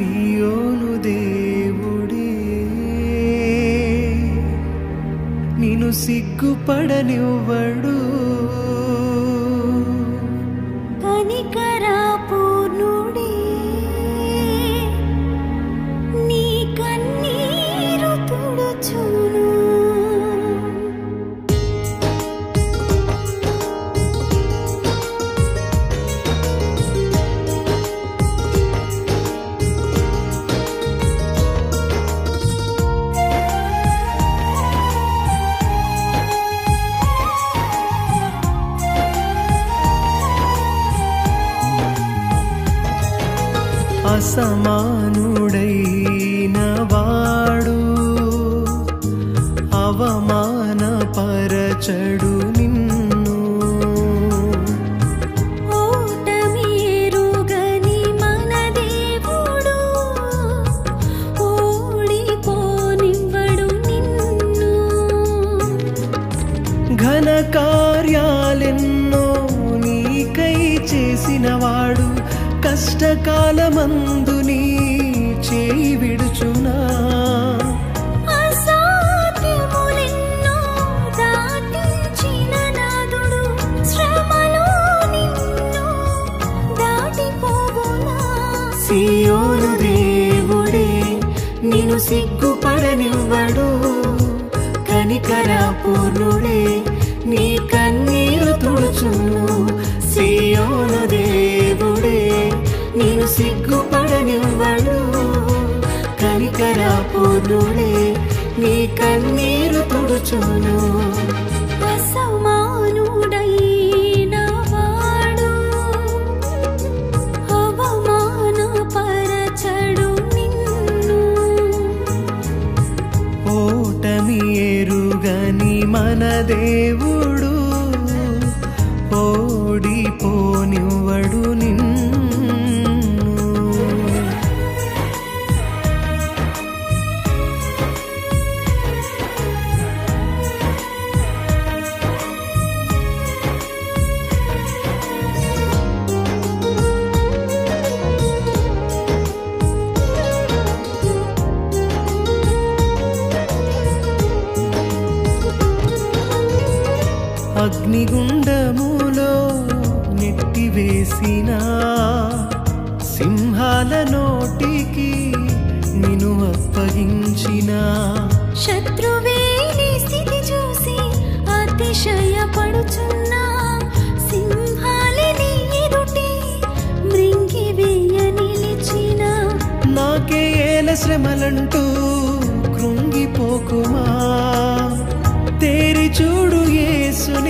సియోను దేవుడే. నిన్ను సిగ్గుపడనివ్వడు. అసమానుడైన వాడు అవమానపరచడు నిన్ను. ఓటమి ఎరుగని మన దేవుడు ఓడిపోనివ్వడు నిన్ను. ఘన కార్యాలెన్నో నీకై చేసినవాడు కష్టకాలమందు నీ చేయి విడుచునా? సియోను దేవుడే నిన్ను సిగ్గుపడనివ్వడు. కనికర పూర్ణుడే పూర్ణుడే నీ కన్నీరు తుడుచును. అగ్నిగుండములో నెట్టివేసిన సింహాల నోటికి నిన్ను అప్పగించిన. శత్రువేలి స్థితి చూసి అతిశయపడుచున్నా సింహాలని ఎదుటి మృంగివేయ నిలిచిన. నాకే ఏల శ్రమలంటూ కృంగిపోకుమా? తేరి చూడు యేసుని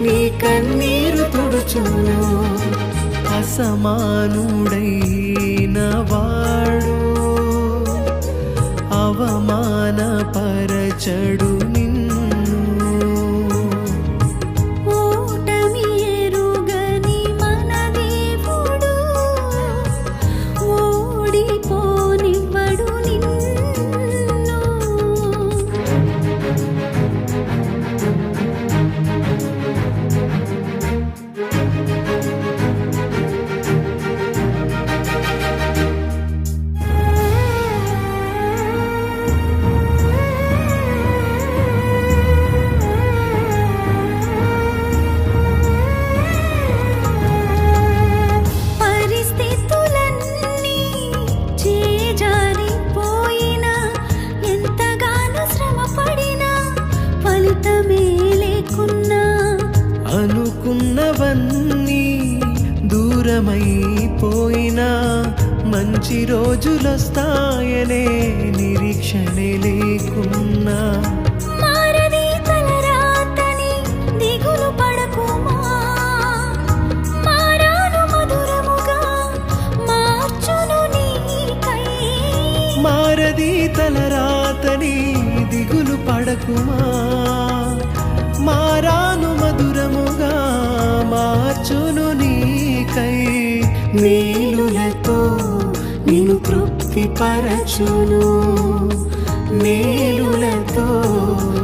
నీ కన్నీరు తుడుచును. అసమానుడైన వాడు అవమానపరచడు. అనుకున్నవన్నీ దూరమైపోయినా మంచి రోజులొస్తాయనే నిరీక్షణే లేకున్నా. తల రాతని దిగులు పడకుమా? మేలులతో నేను తృప్తి పరచును మేలులతో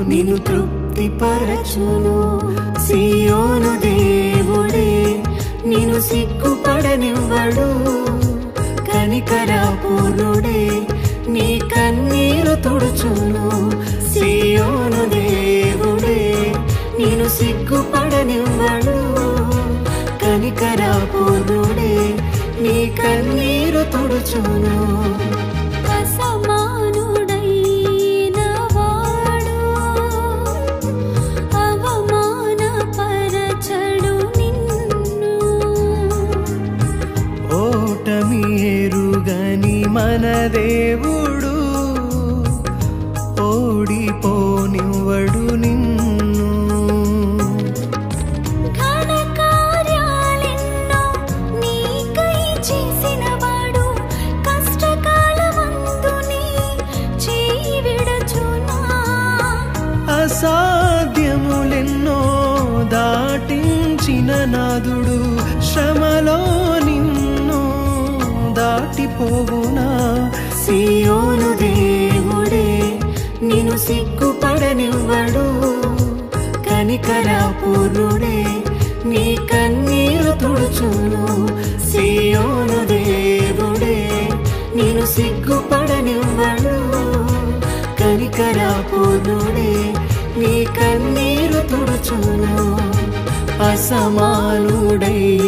నేను తృప్తి పరచును సియోను దేవుడే నేను సిగ్గుపడనివ్వడు. కనికరాపూర్ణుడే నీ కన్నీరు తుడుచును. శ్రమలో నిన్ను దాటిపోవునా? సియోను దేవుడే నిన్ను సిగ్గుపడనివ్వడు. కనికరాపూర్ణుడే నీ కన్నీరు తుడుచును. సియోను దేవుడే నేను సిగ్గుపడనివ్వడు. కనికరాపూర్ణుడే నీ కన్నీరు తుడుచును. అసమానుడై